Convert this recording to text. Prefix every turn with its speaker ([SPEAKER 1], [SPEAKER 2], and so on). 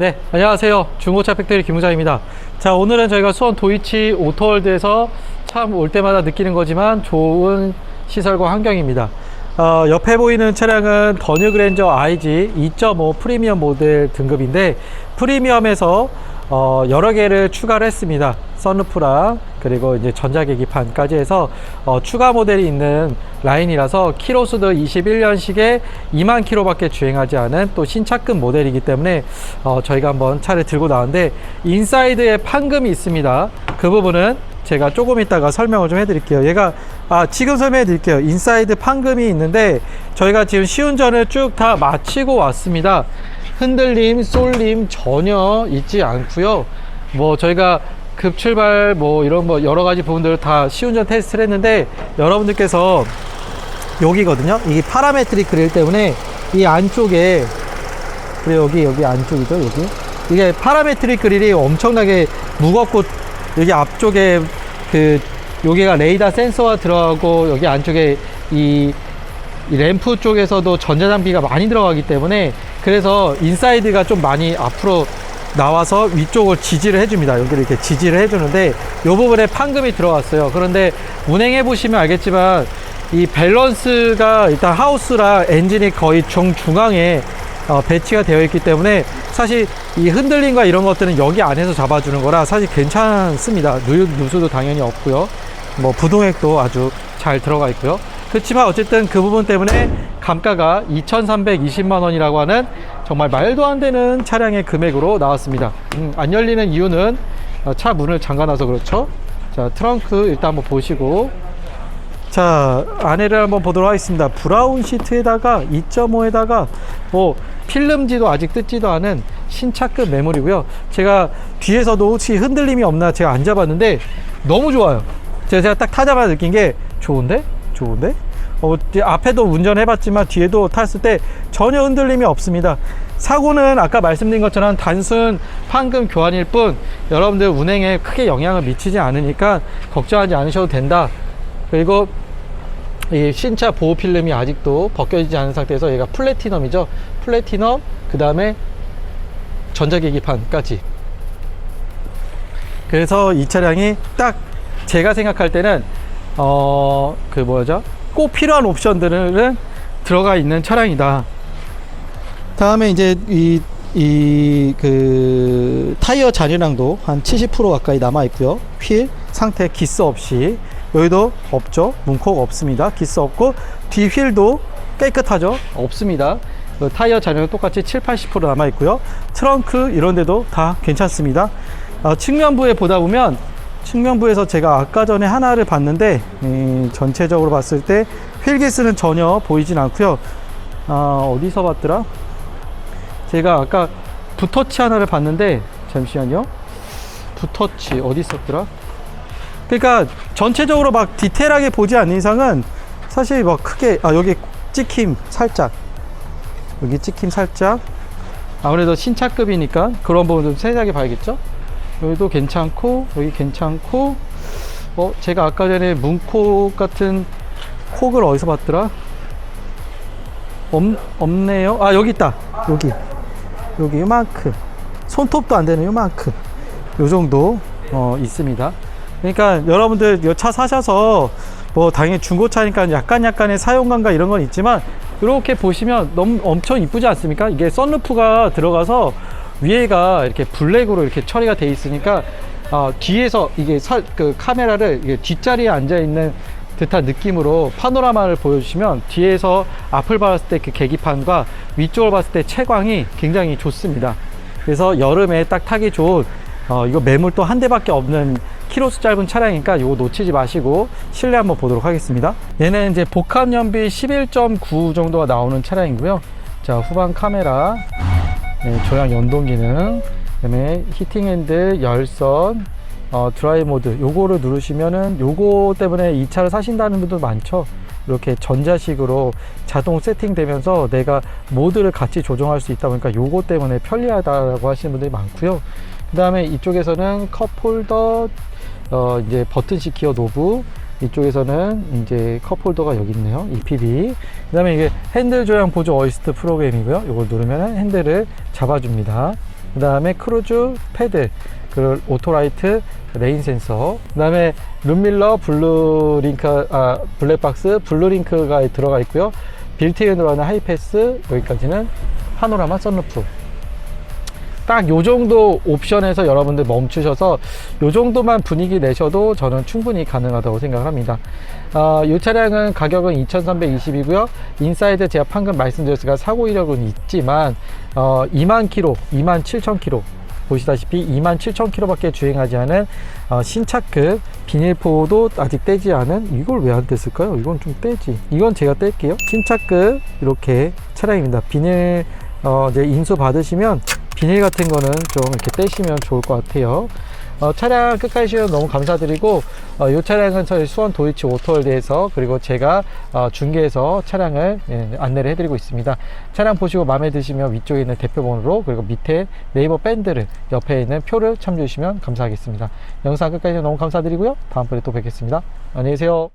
[SPEAKER 1] 네, 안녕하세요. 중고차 팩토리 김우장입니다 자, 오늘은 저희가 수원 도이치 오토월드에서 참 올 때마다 느끼는 거지만 좋은 시설과 환경입니다. 어, 옆에 보이는 차량은 더뉴 그랜저 IG 2.5 프리미엄 모델 등급인데 프리미엄에서 어, 여러 개를 추가를 했습니다. 선루프랑 그리고 이제 전자 계기판까지 해서 어, 추가 모델이 있는 라인이라서 키로수도 21년식에 2만 키로밖에 주행하지 않은 또 신차급 모델이기 때문에 어, 저희가 한번 차를 들고 나왔는데 인사이드에 판금이 있습니다. 그 부분은 제가 조금 이따가 설명을 좀 해드릴게요. 얘가 아, 지금 설명해 드릴게요. 인사이드 판금이 있는데 저희가 지금 시운전을 쭉 다 마치고 왔습니다. 흔들림, 쏠림 전혀 있지 않고요. 뭐 저희가 급출발 뭐 이런 뭐 여러 가지 부분들을 다 시운전 테스트를 했는데 여러분들께서 여기거든요. 이게 파라메트릭 그릴 때문에 이 안쪽에 그래 여기 여기 안쪽이죠 여기 이게 파라메트릭 그릴이 엄청나게 무겁고 여기 앞쪽에 그 여기가 레이더 센서가 들어가고 여기 안쪽에 이, 이 램프 쪽에서도 전자장비가 많이 들어가기 때문에 그래서 인사이드가 좀 많이 앞으로 나와서 위쪽을 지지를 해줍니다. 여기를 이렇게 지지를 해주는데 이 부분에 판금이 들어왔어요 그런데 운행해 보시면 알겠지만 이 밸런스가 일단 하우스랑 엔진이 거의 정중앙에 어, 배치가 되어 있기 때문에 사실 이 흔들림과 이런 것들은 여기 안에서 잡아주는 거라 사실 괜찮습니다. 누, 누수도 당연히 없고요. 뭐 부동액도 아주 잘 들어가 있고요. 그렇지만 어쨌든 그 부분 때문에 감가가 2,320만 원이라고 하는 정말 말도 안 되는 차량의 금액으로 나왔습니다. 음, 안 열리는 이유는 어, 차 문을 잠가놔서 그렇죠. 자, 트렁크 일단 한번 보시고 자, 안에를 한번 보도록 하겠습니다. 브라운 시트에다가 2.5에다가 뭐 필름지도 아직 뜯지도 않은 신차급 매물이고요. 제가 뒤에서도 혹시 흔들림이 없나 제가 앉아봤는데 너무 좋아요. 제가, 제가 딱 타자마자 느낀 게 좋은데 좋은데? 어, 앞에도 운전해봤지만 뒤에도 탔을 때 전혀 흔들림이 없습니다. 사고는 아까 말씀드린 것처럼 단순 황금 교환일 뿐 여러분들 운행에 크게 영향을 미치지 않으니까 걱정하지 않으셔도 된다. 그리고 이 신차 보호 필름이 아직도 벗겨지지 않은 상태에서 얘가 플래티넘이죠. 플래티넘 그 다음에 전자계기판까지. 그래서 이 차량이 딱 제가 생각할 때는 어, 그 뭐죠? 꼭 필요한 옵션들은 들어가 있는 차량이다. 다음에 이제 이, 이, 그, 타이어 잔유량도 한 70% 가까이 남아 있고요. 휠 상태 기스 없이 여기도 없죠. 문콕 없습니다. 기스 없고 뒤 휠도 깨끗하죠. 없습니다. 그 타이어 잔유량 똑같이 7, 80% 남아 있고요. 트렁크 이런 데도 다 괜찮습니다. 어, 측면부에 보다 보면 신경부에서 제가 아까 전에 하나를 봤는데 음, 전체적으로 봤을 때 휠기스는 전혀 보이진 않고요 아, 어디서 봤더라? 제가 아까 부터치 하나를 봤는데 잠시만요 부터치 어디 있었더라? 그러니까 전체적으로 막 디테일하게 보지 않는 이상은 사실 막 크게 아 여기 찍힘 살짝 여기 찍힘 살짝 아무래도 신차급이니까 그런 부분 좀 세세하게 봐야겠죠? 여기도 괜찮고 여기 괜찮고 어 제가 아까 전에 문콕 같은 콕을 어디서 봤더라? 없, 없네요 아 여기 있다 여기 여기 이만큼 손톱도 안 되는 이만큼 요 정도 어, 있습니다 그러니까 여러분들 이차 사셔서 뭐 당연히 중고차니까 약간 약간의 사용감과 이런 건 있지만 이렇게 보시면 너무 엄청 이쁘지 않습니까? 이게 썬루프가 들어가서 위에가 이렇게 블랙으로 이렇게 처리가 돼 있으니까 어, 뒤에서 이게 사, 그 카메라를 이게 뒷자리에 앉아 있는 듯한 느낌으로 파노라마를 보여주시면 뒤에서 앞을 봤을 때 그 계기판과 위쪽을 봤을 때 채광이 굉장히 좋습니다. 그래서 여름에 딱 타기 좋은 어, 이거 매물 또 한 대밖에 없는 키로수 짧은 차량이니까 이거 놓치지 마시고 실내 한번 보도록 하겠습니다. 얘는 이제 복합연비 11.9 정도가 나오는 차량이고요. 자 후방 카메라 네, 조향 연동 기능 그다음에 히팅 핸들 열선 어, 드라이 모드 요거를 누르시면은 요거 때문에 이 차를 사신다는 분들 많죠 이렇게 전자식으로 자동 세팅되면서 내가 모드를 같이 조정할 수 있다 보니까 요거 때문에 편리하다고 하시는 분들이 많고요 그 다음에 이쪽에서는 컵 홀더 어, 이제 버튼식 기어 노브 이쪽에서는 이제 컵홀더가 여기 있네요. EPB. 그 다음에 이게 핸들 조향 보조 어시스트 프로그램이고요. 이걸 누르면 핸들을 잡아줍니다. 그 다음에 크루즈 패들, 그 오토라이트, 레인 센서, 그 다음에 룸밀러, 블루링크, 아, 블랙박스, 블루링크가 들어가 있고요. 빌트인으로 하는 하이패스, 여기까지는 파노라마 선루프. 딱요 정도 옵션에서 여러분들 멈추셔서 요 정도만 분위기 내셔도 저는 충분히 가능하다고 생각을 합니다 어, 아, 이 차량은 가격은 2320이고요 인사이드 제가 방금 말씀드렸으니까 사고 이력은 있지만 어, 2만 키로 2만 7천 키로 보시다시피 2만7천키로밖에 주행하지 않은 어, 신차급 비닐포도 아직 떼지 않은 이걸 왜 안 뗐을까요? 이건 좀 떼지. 이건 제가 뗄게요. 신차급 이렇게 차량입니다. 비닐 어, 이제 인수 받으시면 비닐 같은 거는 좀 이렇게 떼시면 좋을 것 같아요 어, 차량 끝까지 시청 너무 감사드리고 어, 이 차량은 저희 수원 도이치 오토월드에서 그리고 제가 어, 중계에서 차량을 예, 안내를 해드리고 있습니다 차량 보시고 마음에 드시면 위쪽에 있는 대표번호로 그리고 밑에 네이버 밴드를 옆에 있는 표를 참조해 주시면 감사하겠습니다 영상 끝까지 너무 감사드리고요 다음번에 또 뵙겠습니다 안녕히 계세요